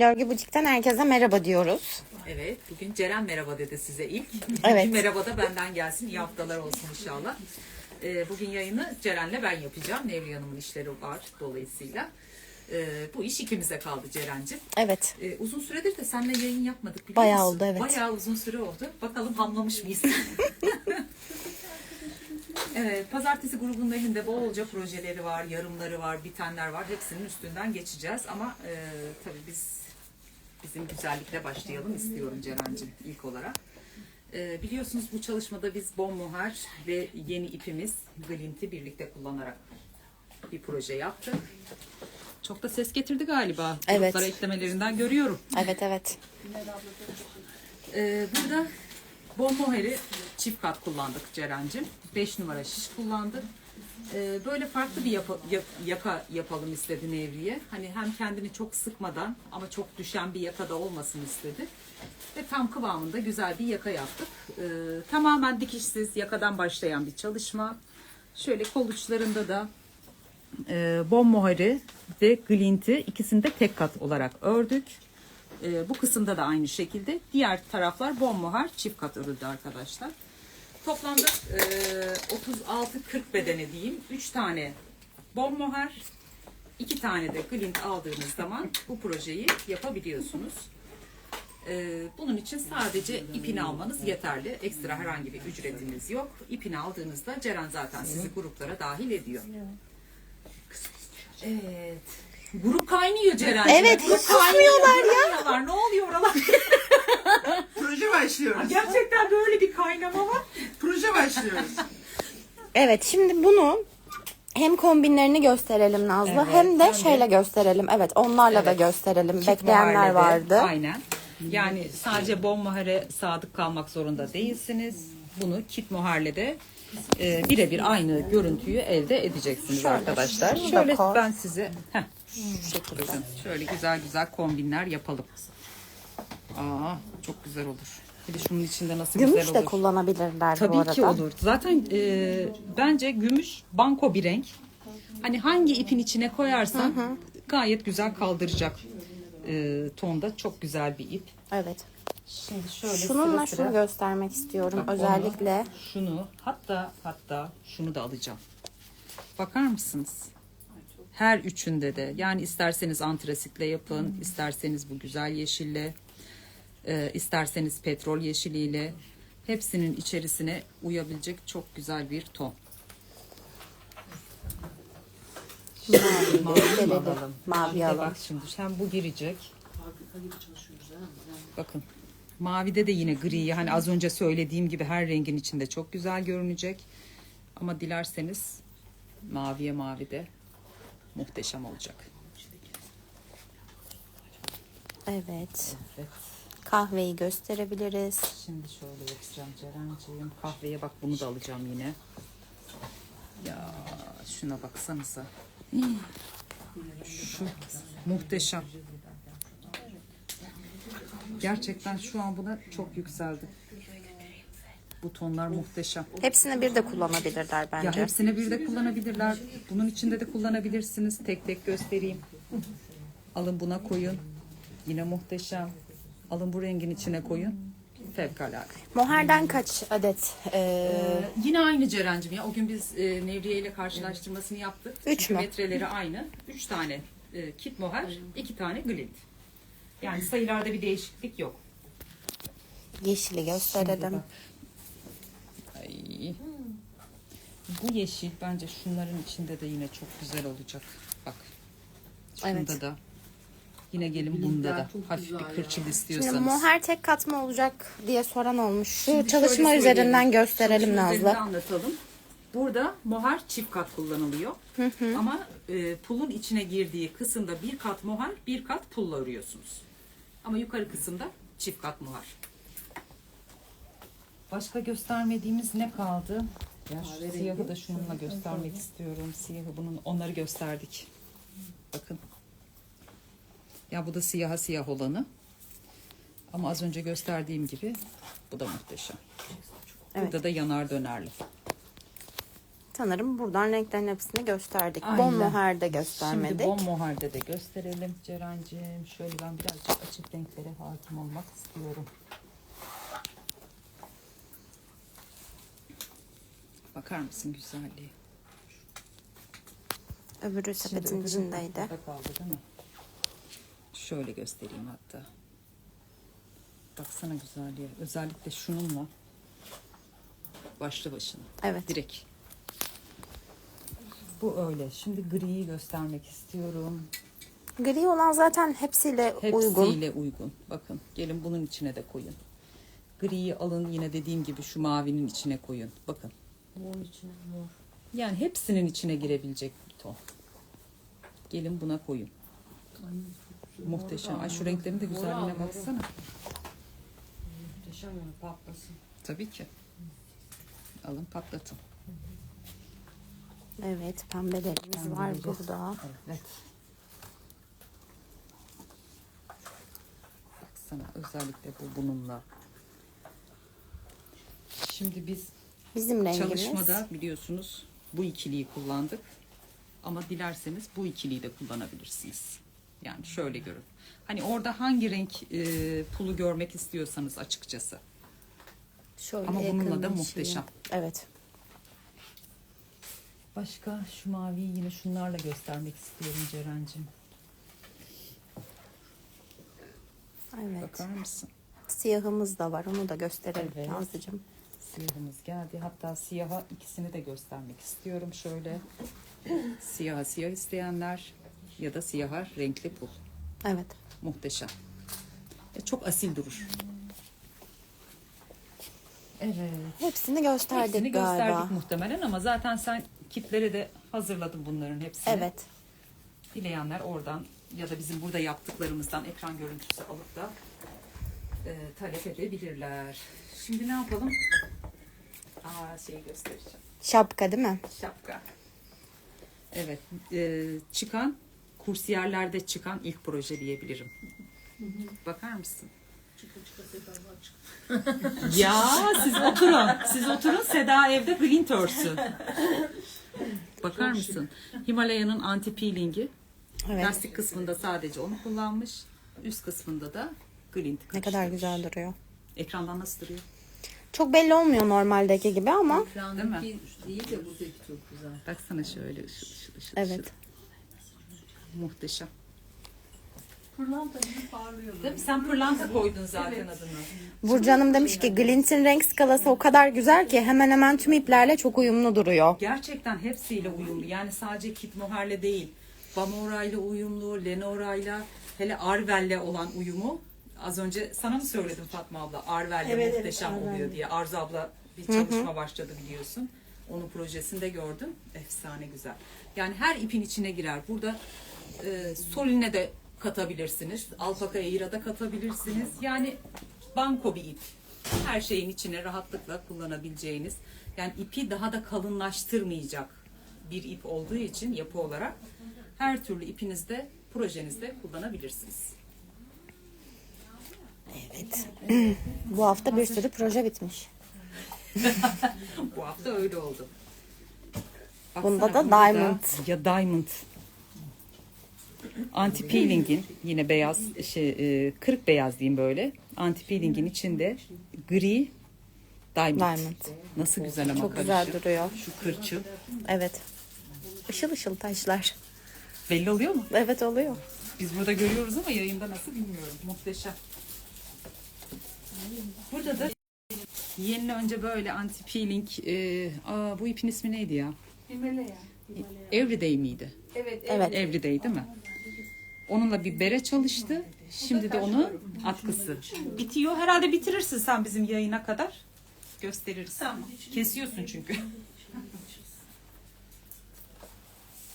Örgü Butik'ten herkese merhaba diyoruz. Evet, bugün Ceren merhaba dedi size ilk. Evet. Merhaba da benden gelsin. İyi haftalar olsun inşallah. Ee, bugün yayını Ceren'le ben yapacağım. Nevriye Hanım'ın işleri var dolayısıyla. Ee, bu iş ikimize kaldı Ceren'cim. Evet. Ee, uzun süredir de seninle yayın yapmadık biliyor Bayağı musun? oldu, evet. Bayağı uzun süre oldu. Bakalım hamlamış mıyız? evet, pazartesi grubunun elinde bolca projeleri var, yarımları var, bitenler var. Hepsinin üstünden geçeceğiz ama e, tabii biz bizim güzellikle başlayalım istiyorum Ceren'cim ilk olarak. E, biliyorsunuz bu çalışmada biz bon mohair ve yeni ipimiz Glint'i birlikte kullanarak bir proje yaptık. Çok da ses getirdi galiba. Evet. Gruplara eklemelerinden görüyorum. Evet evet. Ee, burada bon mohair'i çift kat kullandık Ceren'cim. 5 numara şiş kullandık. Ee, böyle farklı bir yapa- yap- yaka yapalım istedi Nevriye. Hani hem kendini çok sıkmadan ama çok düşen bir yaka da olmasın istedi. Ve tam kıvamında güzel bir yaka yaptık. Ee, tamamen dikişsiz yakadan başlayan bir çalışma. Şöyle kol uçlarında da e, bon mohairi ve glinti ikisini de tek kat olarak ördük. E, bu kısımda da aynı şekilde. Diğer taraflar bon mohair çift kat örüldü arkadaşlar. Toplamda e, 36-40 bedeni diyeyim. 3 tane bon mohair, 2 tane de glint aldığınız zaman bu projeyi yapabiliyorsunuz. E, bunun için sadece ipini almanız yeterli. Ekstra herhangi bir ücretiniz yok. İpini aldığınızda Ceren zaten sizi gruplara dahil ediyor. Evet. Grup kaynıyor Ceren. Evet, Grup hiç susmuyorlar kaynıyorlar. Ne oluyor oralar? Proje başlıyoruz. Gerçekten böyle bir kaynama var. Proje başlıyoruz. Evet şimdi bunu hem kombinlerini gösterelim Nazlı Evet, hem de şeyle gösterelim. Evet onlarla da Evet. gösterelim. Kit Bekleyenler vardı. Aynen. Yani sadece bon muhare sadık kalmak zorunda değilsiniz. Bunu kit muharle de e, birebir aynı görüntüyü elde edeceksiniz arkadaşlar. şunu da Şöyle ben size heh, şekilde şöyle güzel güzel kombinler yapalım. Aa çok güzel olur. Bir de şunun içinde nasıl Gümüş güzel de olur. kullanabilirler bu Tabii arada. ki olur. Zaten e, bence gümüş banko bir renk. Hani hangi ipin içine koyarsan gayet güzel kaldıracak e, tonda. Çok güzel bir ip. Evet. Şimdi şöyle Şununla sıra şunu sıra göstermek istiyorum Bak onu, özellikle. şunu hatta hatta şunu da alacağım. Bakar mısınız? Her üçünde de yani isterseniz antrasitle yapın, isterseniz bu güzel yeşille, e, isterseniz petrol yeşiliyle hepsinin içerisine uyabilecek çok güzel bir ton. Mavi Mavi gösterelim. alalım. Mavi alalım. Bak şimdi hem bu girecek. Bakın. Mavide de yine gri. Hani az önce söylediğim gibi her rengin içinde çok güzel görünecek. Ama dilerseniz maviye mavi de muhteşem olacak. Evet. Evet. Kahveyi gösterebiliriz. Şimdi şöyle yapacağım Ceren'ciğim. Kahveye bak bunu da alacağım yine. Ya şuna baksanıza. Şu muhteşem. Gerçekten şu an buna çok yükseldi. Bu tonlar muhteşem. Hepsini bir de kullanabilirler bence. Ya hepsini bir de kullanabilirler. Bunun içinde de kullanabilirsiniz. Tek tek göstereyim. Alın buna koyun. Yine muhteşem. Alın bu rengin içine koyun. Fevkalade. Moher'den kaç adet? Ee, Ee, yine aynı Ceren'cim ya. O gün biz e, Nevriye ile karşılaştırmasını yaptık. Üç Çünkü mü? metreleri aynı. Üç tane e, kit moher, iki tane glint. Yani sayılarda bir değişiklik yok. yeşili gösterelim. Bak. Ay. Bu yeşil bence şunların içinde de yine çok güzel olacak. Bak. Şunda Evet. da. Yine gelin bunda da. Hafif bir kırçıl Şimdi istiyorsanız. moher tek kat mı olacak diye soran olmuş. Şu Şimdi çalışma şöyle üzerinden gösterelim Çalışma Nazlı. üzerinden anlatalım. Burada moher çift kat kullanılıyor. Ama e, pulun içine girdiği kısımda bir kat moher, bir kat pulla örüyorsunuz. Ama yukarı kısımda çift kat moher. Başka göstermediğimiz ne kaldı? Ya şu siyahı da şununla göstermek istiyorum. Siyahı bunun onları gösterdik. Bakın. Ya bu da siyaha siyah olanı. Ama az önce gösterdiğim gibi bu da muhteşem. Evet. Burada da yanar dönerli. Sanırım buradan renklerin hepsini gösterdik. Aynen. Bon mohair'de göstermedik. Şimdi bon moharde de gösterelim Ceren'cim. Şöyle ben birazcık açık renklere hakim olmak istiyorum. Bakar mısın güzelliği? Öbürü sepetin içindeydi. kaldı değil mi? Şöyle göstereyim hatta. Baksana güzelliğe. Özellikle şununla başlı başına. Evet. Direkt. Bu öyle. Şimdi griyi göstermek istiyorum. Gri olan zaten hepsiyle uygun. Hepsiyle uygun. Bakın gelin bunun içine de koyun. Griyi alın yine dediğim gibi şu mavinin içine koyun. Bakın. Yani hepsinin içine girebilecek bir ton. Gelin buna koyun. Muhteşem. Ay şu renklerin de güzelliğine baksana. Muhteşem yani patlasın. Tabii ki. Alın patlatın. Evet pembelerimiz var Pembeleri. burada. Evet. Baksana özellikle bu bununla. Şimdi biz Bizim rengimiz. Çalışmada biliyorsunuz bu ikiliyi kullandık. Ama dilerseniz bu ikiliyi de kullanabilirsiniz. Yani şöyle görün. Hani orada hangi renk e, pulu görmek istiyorsanız açıkçası. Şöyle Ama bununla da yakınlaşayım. muhteşem. Evet. Başka şu maviyi yine şunlarla göstermek istiyorum Ceren'cim. Evet. Bakar mısın? Siyahımız da var. Onu da gösterelim Evet. Nazlıcığım. Siyahımız geldi. Hatta siyaha ikisini de göstermek istiyorum. Şöyle siyaha siyah isteyenler ya da siyaha renkli pul. Evet. Muhteşem. E, çok asil durur. Evet. Hepsini gösterdik Hepsini galiba. gösterdik muhtemelen ama zaten sen kitleri de hazırladın bunların hepsini. Evet. Dileyenler oradan ya da bizim burada yaptıklarımızdan ekran görüntüsü alıp da e, talep edebilirler. Şimdi ne yapalım? Aa şeyi göstereceğim. Şapka değil mi? Şapka. Evet. e, çıkan kursiyerlerde çıkan ilk proje diyebilirim. Bakar mısın? ya siz oturun. Siz oturun. Seda evde glint örsün. Bakar mısın? Himalaya'nın anti peelingi. Evet. Lastik kısmında sadece onu kullanmış. Üst kısmında da glint Ne kadar güzel duruyor. Ekrandan nasıl duruyor? Çok belli olmuyor normaldeki gibi ama Değil mi? Değil, değil de buradaki çok güzel. Baksana şöyle ışıl ışıl ışıl. evet. ışıl. Muhteşem. Pırlanta gibi parlıyor. Değil mi? Sen pırlanta koydun zaten adını. Burcu Hanım demiş ki Glint'in renk skalası o kadar güzel ki hemen hemen tüm iplerle çok uyumlu duruyor. Gerçekten hepsiyle uyumlu. Yani sadece Kit Mohair'le değil. Bamora ile uyumlu, Lenora ile hele Arvel'le olan uyumu. Az önce sana mı söyledim Fatma abla? Arvel'le Evet, muhteşem evet, oluyor diye. Arzu abla bir çalışma başladı biliyorsun. Onun projesinde gördüm. Efsane güzel. Yani her ipin içine girer. Burada e, soline de katabilirsiniz. Alpaka eğira da katabilirsiniz. Yani banko bir ip. Her şeyin içine rahatlıkla kullanabileceğiniz. Yani ipi daha da kalınlaştırmayacak bir ip olduğu için yapı olarak her türlü ipinizde projenizde kullanabilirsiniz. Evet. Bu hafta bir sürü proje bitmiş. Bu hafta öyle oldu. Bunda da bunda diamond. ya diamond. Anti peeling'in yine beyaz şey e, kırık beyaz diyeyim böyle. Anti peeling'in içinde gri diamond. Diamond. Nasıl güzel ama Çok güzel karışık. duruyor. Şu kırçıl. Evet. Işıl ışıl taşlar. Belli oluyor mu? Evet oluyor. Biz burada görüyoruz ama yayında nasıl bilmiyorum. Muhteşem. Burada da yenile önce böyle anti peeling e, aa, bu ipin ismi neydi ya? Himalaya. Everyday miydi? Evet. Evet. Everyday değil mi? Onunla bir bere çalıştı. Şimdi de onun atkısı. Bitiyor. Herhalde bitirirsin sen bizim yayına kadar. Gösteririz. Tamam. Kesiyorsun çünkü.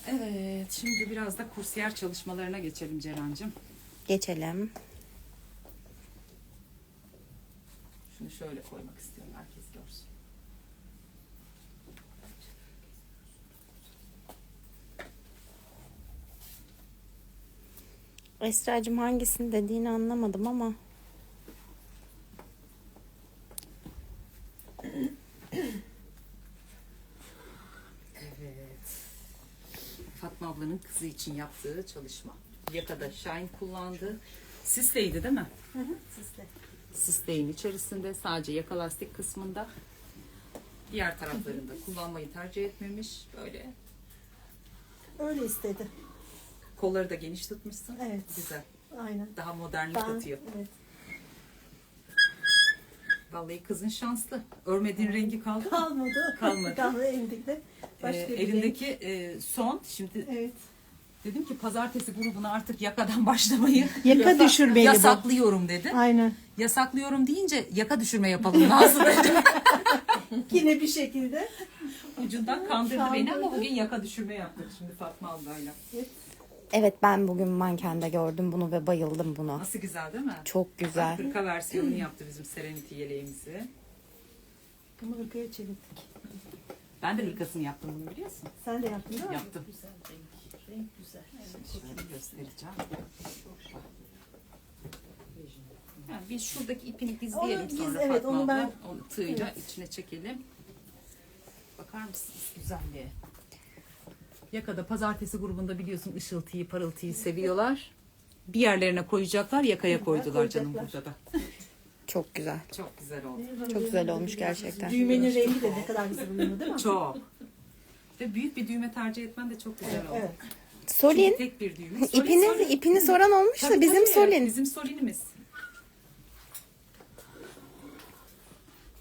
Evet. Şimdi biraz da kursiyer çalışmalarına geçelim Ceren'cim. Geçelim. Şunu şöyle koymak istiyorum. Herkes görsün. Esra'cığım hangisini dediğini anlamadım ama. ablanın kızı için yaptığı çalışma. Yakada shine kullandı. Sisleydi değil mi? Sizde. Sistey'in içerisinde sadece yaka lastik kısmında. Diğer taraflarında kullanmayı tercih etmemiş. Böyle Öyle istedi. Kolları da geniş tutmuşsun. Evet. Güzel. Aynen. Daha modernlik Ben, atıyor. evet. Vallahi kızın şanslı. Örmediğin rengi kaldı. Kalmadı. Kalmadı. Kalmadı elindekinde. Başka Ee, bir elindeki e, son şimdi. Evet. dedim ki pazartesi grubuna artık yakadan başlamayı Yaka düşürmeli bu. yasaklıyorum dedi. Aynen. Yasaklıyorum deyince yaka düşürme yapalım lazım. Yine bir şekilde. Ucundan kandırdı beni ama Kandırdı. bugün yaka düşürme yaptık şimdi Fatma ablayla. Evet ben bugün mankende gördüm bunu ve bayıldım buna. Nasıl güzel değil mi? Çok güzel. Hırka versiyonunu yaptı bizim Serenity yeleğimizi. Bunu hırkaya çevirdik. Ben de hırkasını yaptım bunu biliyorsun. Sen de yaptın değil mi? Yaptım. Güzel renk. Renk güzel. Şöyle göstereceğim. Yani biz şuradaki ipini gizleyelim Onu sonra evet, Fatma onu abla. ben- Onu tığıyla içine çekelim. Bakar mısınız güzelliğe? Yakada pazartesi grubunda biliyorsun ışıltıyı, parıltıyı seviyorlar. Bir yerlerine koyacaklar, yakaya koydular canım burada da. Çok güzel. Çok güzel oldu. Çok güzel olmuş gerçekten. Düğmenin rengi de ne kadar güzel uyumlu değil mi? Çok. Ve büyük bir düğme tercih etmen de çok güzel oldu. Evet. Solin. Çünkü tek bir düğme. Solin, İpini, solin. ipini soran olmuş da Tabii, bizim tabii. Solin. Bizim Solin'imiz.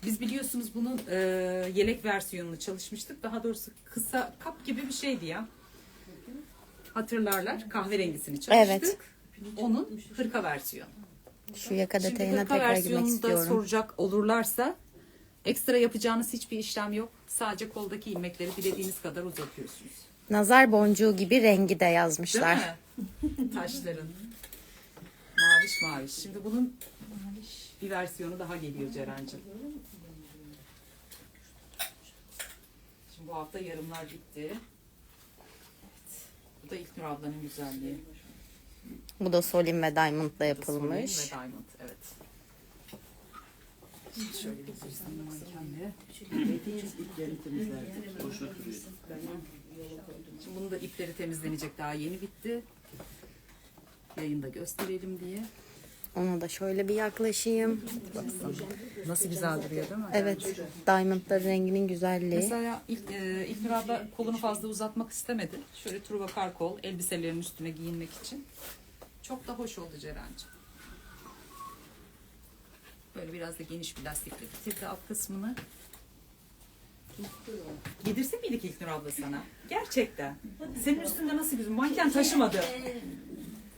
Biz biliyorsunuz bunun e, yelek versiyonunu çalışmıştık. Daha doğrusu kısa kap gibi bir şeydi ya. Hatırlarlar. Kahverengisini çalıştık. Evet. Onun hırka versiyonu. Şu yaka Şimdi detayına hırka tekrar girmek istiyorum. soracak olurlarsa ekstra yapacağınız hiçbir işlem yok. Sadece koldaki ilmekleri dilediğiniz kadar uzatıyorsunuz. Nazar boncuğu gibi rengi de Değil yazmışlar. mi? Taşların. Maviş maviş. Şimdi bunun bir versiyonu daha geliyor Ceren'cim. Şimdi bu hafta yarımlar bitti. Evet. Bu da İlknur ablanın güzelliği. Bu da Solin ve Diamond'la yapılmış. Solin ve Diamond. Evet. Şöyle bir göstereyim mankenle. Şimdi bunun da ipleri temizlenecek daha yeni bitti. Yayında gösterelim diye. Ona da şöyle bir yaklaşayım. Nasıl güzel duruyor değil mi? Evet. Diamond'ların renginin güzelliği. Mesela ilk, e, İlknur abla kolunu fazla uzatmak istemedi. Şöyle truvakar kol elbiselerin üstüne giyinmek için. Çok da hoş oldu Ceren'ciğim. Böyle biraz da geniş bir lastikle bitirdi alt kısmını. Yedirse miydik İlknur abla sana? Gerçekten. Senin üstünde nasıl güzel? Manken taşımadı.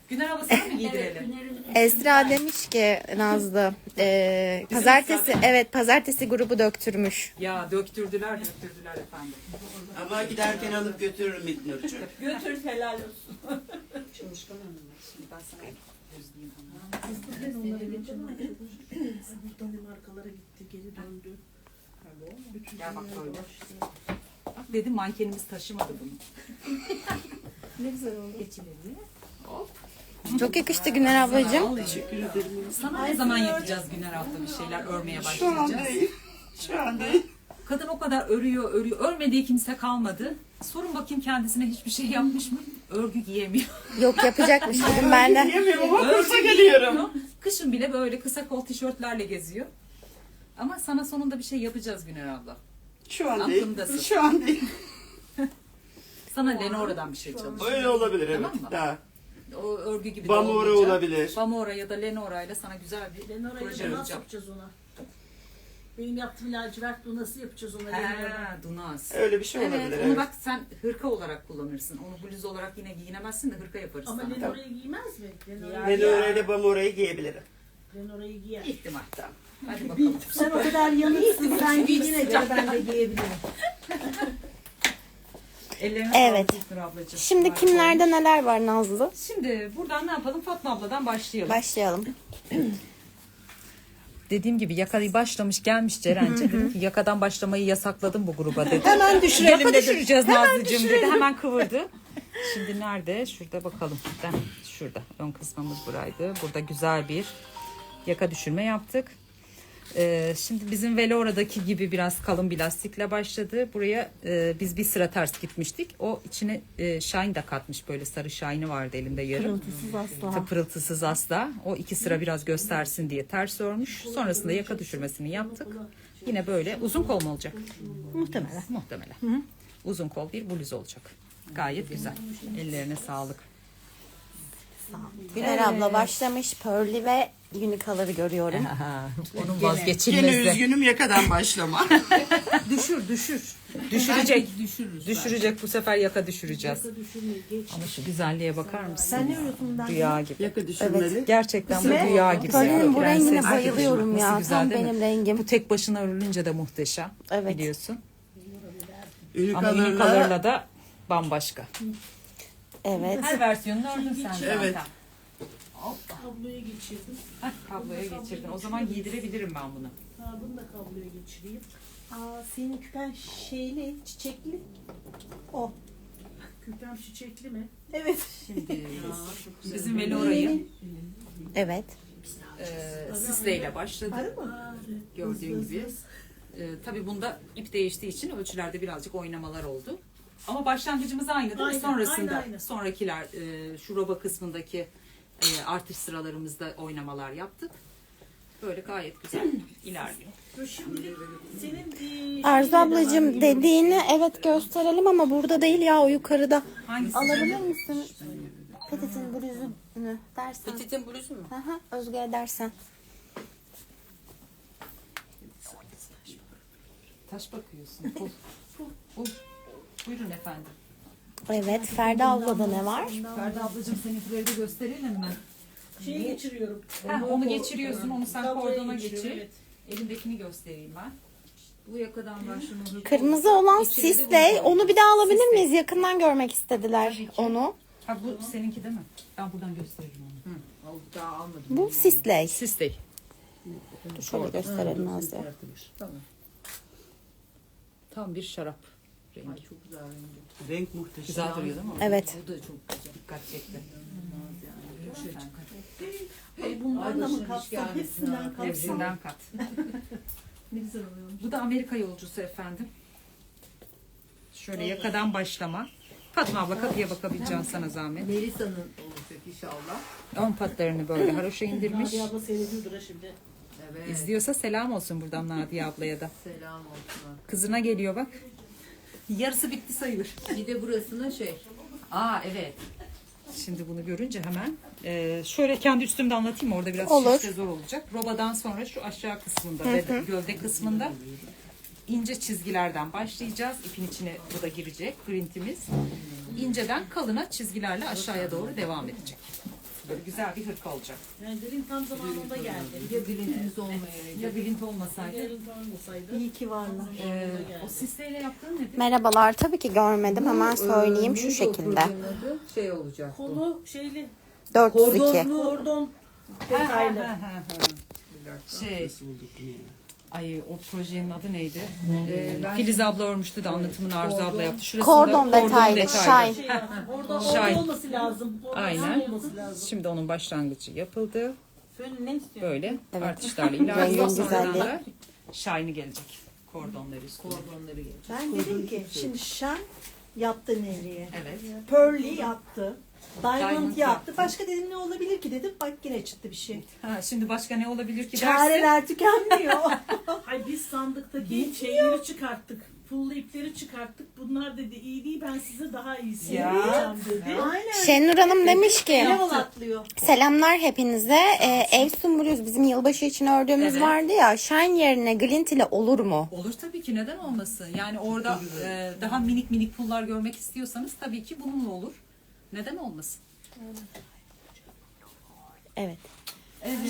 Güner abla sana mı giydirelim? Esra demiş ki Nazlı e, pazartesi Esra. evet pazartesi grubu döktürmüş. Ya döktürdüler döktürdüler efendim. Ama giderken alıp götürürüm İlknur'cu. Götür helal olsun. Şimdi ben sana gözleyeyim onu. Buradan markalara gitti, geri döndü. Gel bak böyle. Bak dedim mankenimiz taşımadı bunu. Ne güzel oldu. Geçilir diye. Hop. Çok yakıştı Güner ablacığım. Teşekkür ederim. Sana ne zaman yapacağız Güner abla bir şeyler örmeye Şu an başlayacağız. değil. Şu an değil. Kadın o kadar örüyor örüyor. Örmediği kimse kalmadı. Sorun bakayım kendisine hiçbir şey yapmış mı? Örgü giyemiyor. Yok yapacakmış dedim ben de. Yemiyorum ama kursa geliyorum. giyemiyor. Kışın bile böyle kısa kol tişörtlerle geziyor. Ama sana sonunda bir şey yapacağız Güner abla. Şu an değil. Aklımdasın. Şu an değil. Sana Lenora'dan bir şey çalış. Öyle olabilir evet. Tamam mı? Daha. O örgü gibi de Bamora olmayacak. olabilir. Bamora ya da Lenora ile sana güzel bir Lenora'yı proje da nasıl yapacağız ona? Benim yaptığım lacivert bu nasıl yapacağız ona Lenora'da? He, Dunaz. Öyle bir şey Evet, olabilir. onu Evet. bak sen hırka olarak kullanırsın. Onu bluz olarak yine giyinemezsin de hırka yaparız Ama sana. Lenora'yı giymez mi? Lenora, Ben öyle Bamora'yı giyebilirim. Lenora'yı giyer. İhtimal tamam. Hadi bakalım. Sen o kadar yanıksın. Sen giy yine ben de giyebilirim. Ellerine Evet. sağlık İlknur ablacığım. Şimdi Harika kimlerde olmuş. neler var Nazlı? Şimdi buradan ne yapalım? Fatma abladan başlayalım. Başlayalım. Dediğim gibi yakayı başlamış gelmiş Ceren'ce. Dedim ki yakadan başlamayı yasakladım bu gruba dedi. Hemen düşürelim Yaka dedim. düşüreceğiz Nazlıcığım dedi. Hemen kıvırdı. Şimdi nerede? Şurada bakalım. Ben, şurada. Ön kısmımız buraydı. Burada güzel bir yaka düşürme yaptık. Ee, şimdi bizim Velora'daki gibi biraz kalın bir lastikle başladı. Buraya e, biz bir sıra ters gitmiştik. O içine e, shine da katmış böyle sarı shine'ı vardı elinde yarım. Pırıltısız asla. Ta- Pırıltısız asla. O iki sıra biraz göstersin diye ters örmüş. Sonrasında yaka düşürmesini yaptık. Yine böyle uzun kol mu olacak? Muhtemelen. Muhtemelen. Uzun kol bir bluz olacak. Gayet güzel. Ellerine sağlık. Güler abla başlamış. Pearly ve Unicolor'ı görüyorum. Onun Gene vazgeçilmezi. üzgünüm yakadan başlama. Düşür, düşür. Düşürecek. Düşürecek. Bu sefer yaka düşüreceğiz. Ama şu güzelliğe bakar mısın? Sen ne örüyorsun bundan? Rüya gibi. Yaka düşürmeli. Gerçekten bu rüya gibi. Pearly'nin bu Prenses rengine gibi. bayılıyorum Nasıl ya. güzel Tam değil mi? benim rengim. Bu tek başına örülünce de muhteşem. Evet. Biliyorsun. Ama Unicolor'la da bambaşka. Evet. Her versiyonunu ördün sen Evet. Kabloya geçirdim. Heh, kabloya geçirdin. O zaman giydirebilirim ben bunu. Ha, bunu da kabloya geçireyim. Aa, senin küpen şeyli, çiçekli. O. Küpem çiçekli mi? Evet. Şimdi bizim Velora'yı Evet. e, sisleyle başladı. Var mı? Gördüğün gibi. E, tabii bunda ip değiştiği için ölçülerde birazcık oynamalar oldu. Ama başlangıcımız aynı değil mi? Aynen, Sonrasında aynen, aynen. sonrakiler e, şu roba kısmındaki e, artış sıralarımızda oynamalar yaptık. Böyle gayet güzel ilerliyor. Dur şimdi senin e, Arzu şeyle de ablacığım dediğini evet gösterelim ama burada değil ya o yukarıda. Hangisi? Alabilir misin? Petit'in bluzunu dersen. Petit'in bluzu mu? Hı hı, Özge dersen. Taş bakıyorsun. Kol. Bu. Buyurun efendim. Evet Ferda ablada ne var? Ferda ablacığım seninkileri de gösterelim mi? Şeyi geçiriyorum. Ha, onu geçiriyorsun, onu sen Kabloya kordona geçir. evet. Elindekini göstereyim ben. Bu yakadan şunu... Kırmızı olan İçine de Sisley. Onu bir daha alabilir Sisley. miyiz? Yakından görmek istediler onu. Ha bu seninki değil mi? Ben buradan gösteririm onu. Daha almadım. Bu Sisley. Sisley. Dur şöyle gösterelim Nazlı. Tam bir şarap rengi. Çok güzel rengi. renk muhteşem. Güzel duruyor değil mi? Evet. Bu da çok güzel. Dikkat çekti. Ay, bundan da mı kapsam? Hepsinden kapsam. Hepsinden kat. Ne güzel oluyor. Bu da Amerika yolcusu efendim. Şöyle yakadan başlama. Fatma abla kapıya bakabileceğim sana zahmet. Melisa'nın olacak inşallah. Ön patlarını böyle haroşa indirmiş. Nadia abla seyrediyordur ha şimdi. Evet. İzliyorsa selam olsun buradan Nadia ablaya da. Selam olsun. Kızına geliyor bak. Yarısı bitti sayılır. Bir de burasına şey. Aa evet. Şimdi bunu görünce hemen e, şöyle kendi üstümde anlatayım mı? Orada biraz Olur. şifre zor olacak. Robadan sonra şu aşağı kısmında ve de gövde kısmında ince çizgilerden başlayacağız. İpin içine bu da girecek printimiz. İnceden kalına çizgilerle aşağıya doğru devam edecek. Böyle güzel bir hırka olacak. Yani dedim tam zamanında geldi. Ya bilintimiz olmayaydı. Ya print olmasaydı. Yarın tam olsaydı. İyi ki varlar. E, o sisleyle yaptığın nedir? Merhabalar. Tabii ki görmedim. Hemen söyleyeyim şu şekilde. Şey olacak. Kolu şeyli 402. kordon detaylı. Ha, ha, ha. Şey, ay o projenin adı neydi? Ee, Filiz abla örmüştü de anlatımını Arzu abla yaptı. Şurasında Kordon detaylı, shine. Şey var. Orada Şahin. orada olması lazım. Orada Aynen. olması lazım. Şimdi onun başlangıcı yapıldı. Söyle ne istiyorsun? Böyle Evet. artışlarla Rengin ilerliyor. Sonradan güzelliği. da shine'ı gelecek. Kordonları üstüne. Kordonları gelecek. Ben dedim ki şimdi Şan yaptı Nevriye. Evet. Pearly yaptı. Diamond, Diamond yaptı. yaptı. Başka dedim ne olabilir ki dedim. Bak yine çıktı bir şey. Ha, şimdi başka ne olabilir ki dersin? Çareler tükenmiyor. Hay biz sandıktaki şeyleri çıkarttık. Pullu ipleri çıkarttık. Bunlar dedi iyi değil ben size daha iyisini Ya. yapacağım dedi. Aynen. Şenur Hanım demiş ki selamlar hepinize. Ee, Evsun Bluz bizim yılbaşı için ördüğümüz Evet. vardı ya. Shine yerine glint ile olur mu? Olur tabii ki neden olmasın? Yani orada e, daha minik minik pullar görmek istiyorsanız tabii ki bununla olur. Neden olmasın? Evet.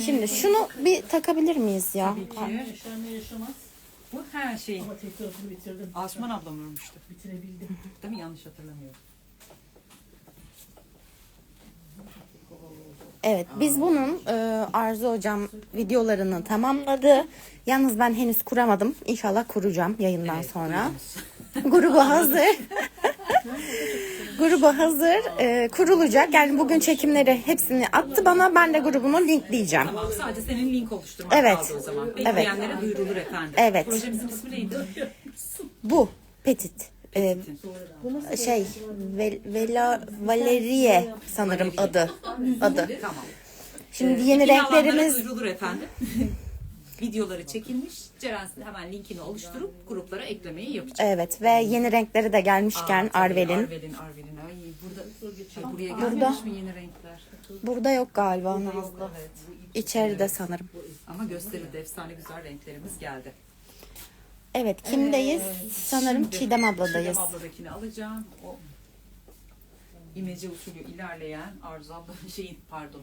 Şimdi şunu bir takabilir miyiz ya? Tabii ki. Yaşar ne yaşamaz. Bu her şey. Ama tek tarafını bitirdim. Asuman ablam örmüştü. Bitirebildim. Değil mi? Yanlış hatırlamıyorum. Evet biz bunun e, Arzu hocam videolarını tamamladı. Yalnız ben henüz kuramadım. İnşallah kuracağım yayından sonra. Grubu hazır. Grubu hazır, e, kurulacak. Yani bugün çekimleri hepsini attı bana. Ben de grubunu linkleyeceğim. Tamam sadece senin link oluşturmak Evet. kaldı o zaman. Evet. Duyurulur efendim. Evet. Projemizin ismi neydi? Bu Petit. E, şey Vel, Vela, Valerie sanırım adı. Adı. Tamam. Şimdi yeni İlgili alanlara renklerimiz efendim. Videoları çekilmiş. Ceren hemen linkini oluşturup gruplara eklemeyi yapacak. evet ve yeni renkleri de gelmişken Aa, Arvel'in. Arvel'in, Arvel'in. Ay burada buraya Burada. gelmemiş mi yeni renkler? Burada yok galiba Nazlı. Evet. İçeride sanırım. Ama gösteride efsane güzel renklerimiz geldi. Evet kimdeyiz? Sanırım Şimdi Çiğdem abladayız. Çiğdem abladakini alacağım. O imece usulü ilerleyen Arzu abla şeyin pardon.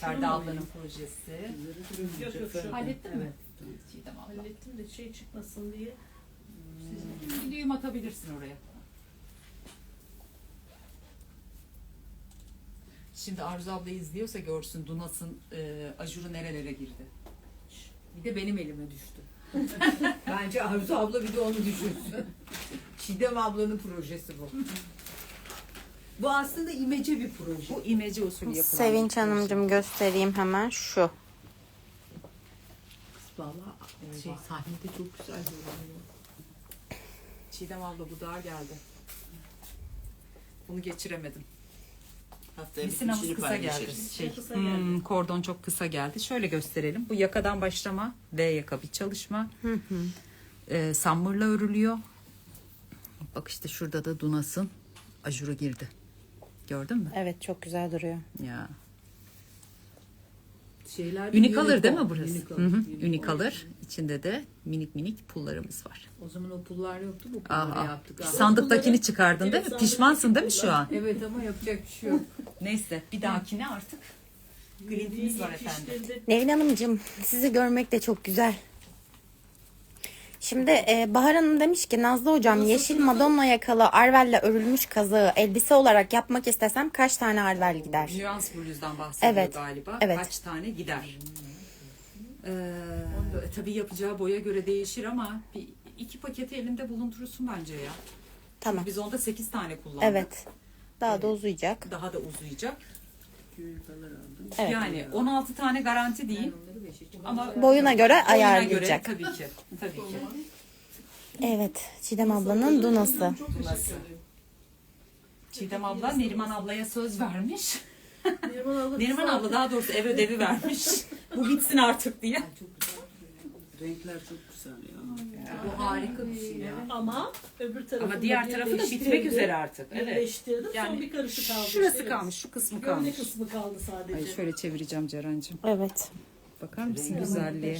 Ferda ablanın projesi. Yok yok şu. Hallettin mi? Çiğdem abla. Hallettim de şey çıkmasın diye. Bir düğüm atabilirsin oraya. Şimdi Arzu abla izliyorsa görsün Dunas'ın e, ajuru nerelere girdi. Bir de benim elime düştü. Bence Arzu abla bir de onu düşünsün. Çiğdem ablanın projesi bu. Bu aslında imece bir proje. Bu imece usulü yapılan. Sevinç. Hanımcığım göstereyim hemen şu. Vallahi şey sahnede çok güzel görünüyor. Çiğdem abla bu dar geldi. Bunu geçiremedim. Haftaya Misinamız kısa geldi. paylaşırız. Şey, Kısa hmm, geldi. kordon çok kısa geldi. Şöyle gösterelim. Bu yakadan başlama V yaka bir çalışma. Ee, samurla örülüyor. Bak işte şurada da Dunas'ın ajuru girdi. Gördün mü? Evet çok güzel duruyor. Ya. Şeyler alır değil mi burası? unicorn, Hı hı. İçinde de minik minik pullarımız var. O zaman o pullar yoktu bu Ah, pulları ah. yaptık. ah. Sandıktakini çıkardın değil Evet, mi? Pişmansın değil mi şu an? Evet ama yapacak bir şey yok. Neyse bir dahakine artık Glint'imiz var efendim. Nevin Hanımcığım sizi görmek de çok güzel. Şimdi e, Bahar Hanım demiş ki Nazlı hocam yeşil Madonna yakalı arvelle örülmüş kazağı elbise olarak yapmak istesem kaç tane arvel gider? Nüans bluzdan bahsediyor Evet, galiba. evet. Kaç tane gider? Ee, tabii yapacağı boya göre değişir ama bir iki paketi elinde bulundurursun bence ya. Tamam. Biz onda 8 tane kullandık. Evet. Daha da uzayacak. Daha da uzayacak. Evet. Yani 16 tane garanti değil. Ama Boyuna göre boyuna ayarlayacak. göre tabii ki. Tabii ki. Evet. Çiğdem ablanın dunası. Çiğdem abla Neriman ablaya söz vermiş. Neriman abla, Neriman abla daha doğrusu ev ödevi vermiş. Bu bitsin artık diye. Renkler çok güzel ya. Bu harika bir şey ya. Ama öbür tarafı Ama diğer tarafı da bitmek üzere artık. Evet. Birleştirdim. Yani Son bir karışı kaldı. Şurası işte. kalmış, şu kısmı Gövde kalmış. kısmı kaldı sadece. Ay şöyle çevireceğim Ceren'cim. Evet. Bakar mısın güzelliğe?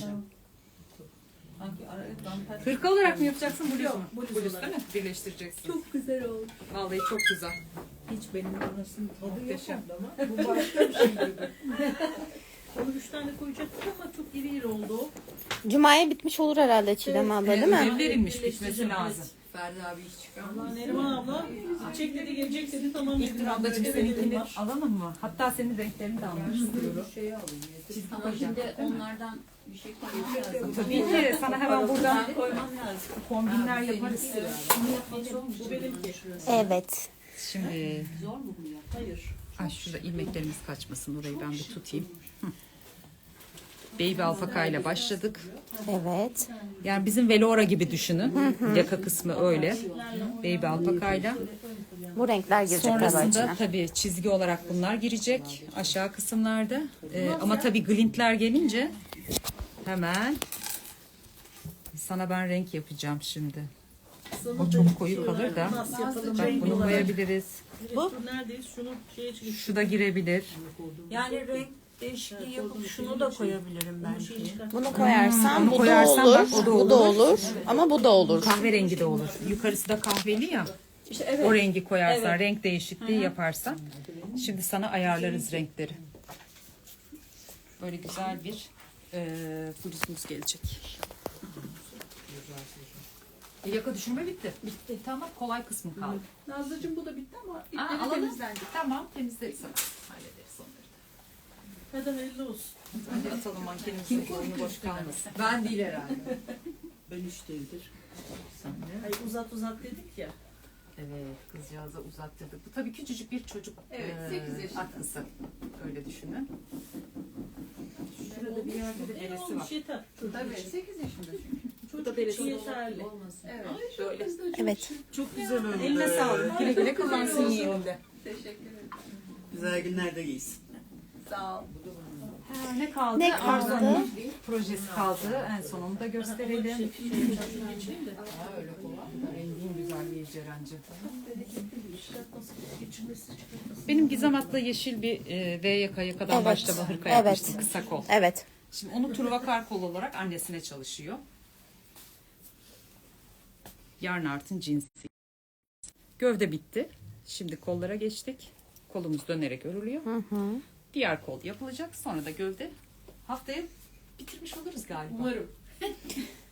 Hırka olarak mı yapacaksın bluz mu? bluz Bluz olarak. değil mi? Birleştireceksin. Çok güzel oldu. Vallahi çok güzel. Hiç benim anasının tadı yok Muhteşem. ama bu başka bir şey gibi. Onu üç tane koyacaktık ama çok iri iri oldu o. Cuma'ya bitmiş olur herhalde Çiğdem abla değil mi? Ödev verilmiş bitmesi lazım. Ferdi abi hiç çıkarmaz. Neriman abla çek dedi gelecek dedi tamam İlk dedim. tur ablacığım seninkini alalım mı? Hatta senin renklerini de almak istiyorum. Şeyi alayım. Ama şimdi onlardan bir şey koymam lazım. Tabii ki sana hemen buradan koymam lazım. kombinler yaparız. Bu benimki. Evet. Şimdi Zor mu bu ya? Hayır. ay şurada ilmeklerimiz kaçmasın orayı ben bir tutayım. Hı. Baby alpaka ile başladık. Evet. Yani bizim velora gibi düşünün. Yaka kısmı öyle. Baby alpakayla. Bu renkler girecek Sonrasında tabii çizgi olarak bunlar girecek aşağı kısımlarda. Ee, ama tabii glintler gelince hemen sana ben renk yapacağım şimdi. O çok koyu kalır da. Bak bunu koyabiliriz. Bu? Neredeyiz? Şunu şeye çıkıyor. Şu da girebilir. Yani renk değişikliği yapıp şunu da koyabilirim belki. Bunu koyarsan Onu bu da koyarsan olur. bak, o da Bu da olur. olur. Ama bu da olur. Kahverengi de olur. Yukarısı da kahveli ya. İşte evet. O rengi koyarsan, renk değişikliği yaparsan. Şimdi sana ayarlarız renkleri. Böyle güzel bir e, bluzumuz gelecek. E, yaka düşürme bitti. Bitti. Tamam kolay kısmı kaldı. Nazlıcığım bu da bitti ama Aa, ipleri alalım. temizlendi. Tamam temizleriz sana. Hadi hayırlı olsun. Hadi atalım mankenimizin boynu boş kalmasın. Ben değil herhalde. Ben üç değildir. Ay uzat uzat dedik ya. Evet, kızcağıza uzattırdık. Bu tabii küçücük bir çocuk Evet, eee, sekiz yaşında. atkısı. Öyle düşünün. Şurada bir yerde de beresi olmuş var. yeter. Tabii 8 yaşında çünkü. Çocuk için yeterli. Evet. Böyle. Evet. Çok güzel oldu. Eline sağlık. Güle güle kullansın yeğeninde. Teşekkür ederim. Güzel günlerde giysin. Sağ ol. Ne kaldı? Ne kaldı? Arzu'nun projesi kaldı. En sonunu da gösterelim. Benim Gizem atla yeşil bir e, V yaka yakadan Evet. başlama hırka Evet. yapmıştım. Kısa kol. Evet. Şimdi onu turva kar kol olarak annesine çalışıyor. Yarn Art'ın cinsi. Gövde bitti. Şimdi kollara geçtik. Kolumuz dönerek örülüyor. Diğer kol yapılacak. Sonra da gövde. Haftaya bitirmiş oluruz galiba. Umarım.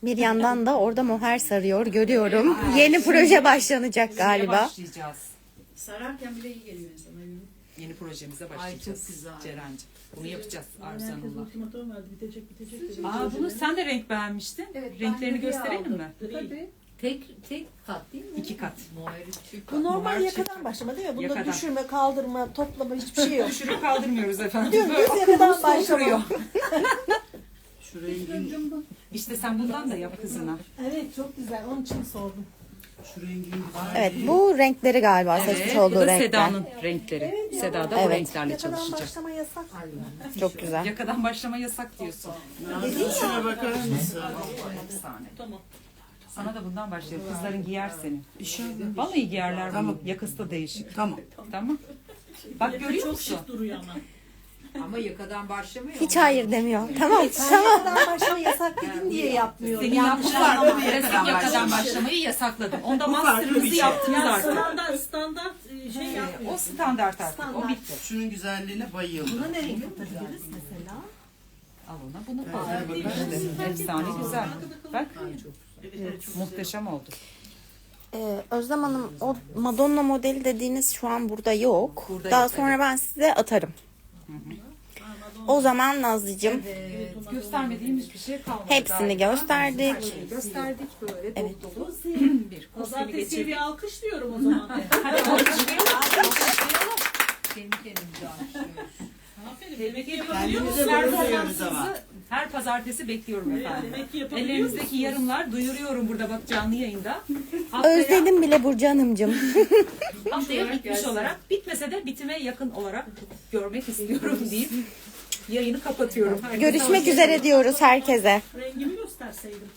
Bir yandan da orada moher sarıyor görüyorum. Yeni proje başlanacak galiba. başlayacağız. Sararken bile iyi geliyor insana. Yeni projemize çok başlayacağız. güzel. Ceren'cim. Bunu yapacağız Arzu Herkes Hanım'la. ultimatom verdi. Bitecek bitecek. Aa bunu sen de renk beğenmiştin. Evet, ben Renklerini gösterelim aldım. mi? Tabii. Tek tek? İki kat. Bu normal yakadan başlama değil mi? Bunda Yakadan. düşürme, kaldırma, toplama hiçbir şey yok. Düşürüp kaldırmıyoruz efendim. Dümdüz yakadan başlama. Şu rengin, İşte sen bundan da yap kızına. Evet çok güzel. Onun için sordum. şu rengin güzelliği. Evet bu renkleri galiba seçmiş bu olduğu da renkler. Seda'nın renkleri. Seda da Evet. renklerle Yakadan çalışacak. başlama yasak. Çok güzel. Yakadan başlama yasak diyorsun. Şuna bakar mısın? Tamam. Sana da bundan başlayalım. Kızların giyer seni. Vallahi giyerler bunu. Tamam. Yakası da değişik. Tamam. Tamam. Bak görüyor çok musun? şık duruyor ama. Ama yakadan başlamıyor. Hiç hayır demiyor. Tamam tamam. yakadan başlama yasak dedin diye yapmıyorum. Senin Yanlış anlama. var. Resim yakadan başlamayı yasakladım. Onda master'ımızı şey. yaptınız Ya artık. standart standart e, şey O yapmıyor. standart artık. O bitti. Şunun güzelliğine bayıldım. Buna ne renk katabiliriz mesela? Al ona bunu koy. İşte, Efsane güzel. Bak Evet, evet, çok muhteşem oldu. Ee, Özlem Hanım o Madonna modeli dediğiniz şu an burada yok. Burada Daha yok, sonra ben size atarım. O zaman Nazlıcığım Evet, göstermediğimiz bir şey kalmadı. hepsini galiba. gösterdik. Şeyi gösterdik böyle Evet. dolu bir kostümü Pazartesiye geçirdik. bir alkış diyorum o zaman. Kendi kendimize alkışlıyoruz. Aferin. Demek yapabiliyoruz. Kendimize gurur duyuyoruz ama. Performansınızı her pazartesi bekliyorum efendim. Demek ki yapabiliyoruz. Ellerinizdeki yarımlar duyuruyorum burada bak canlı yayında. Haftaya, Özledim bile Burcu Hanımcığım. haftaya bitmiş olarak bitmese de bitime yakın olarak görmek istiyorum deyip yayını kapatıyorum. Herkese Görüşmek üzere diyoruz herkese. Rengimi gösterseydim.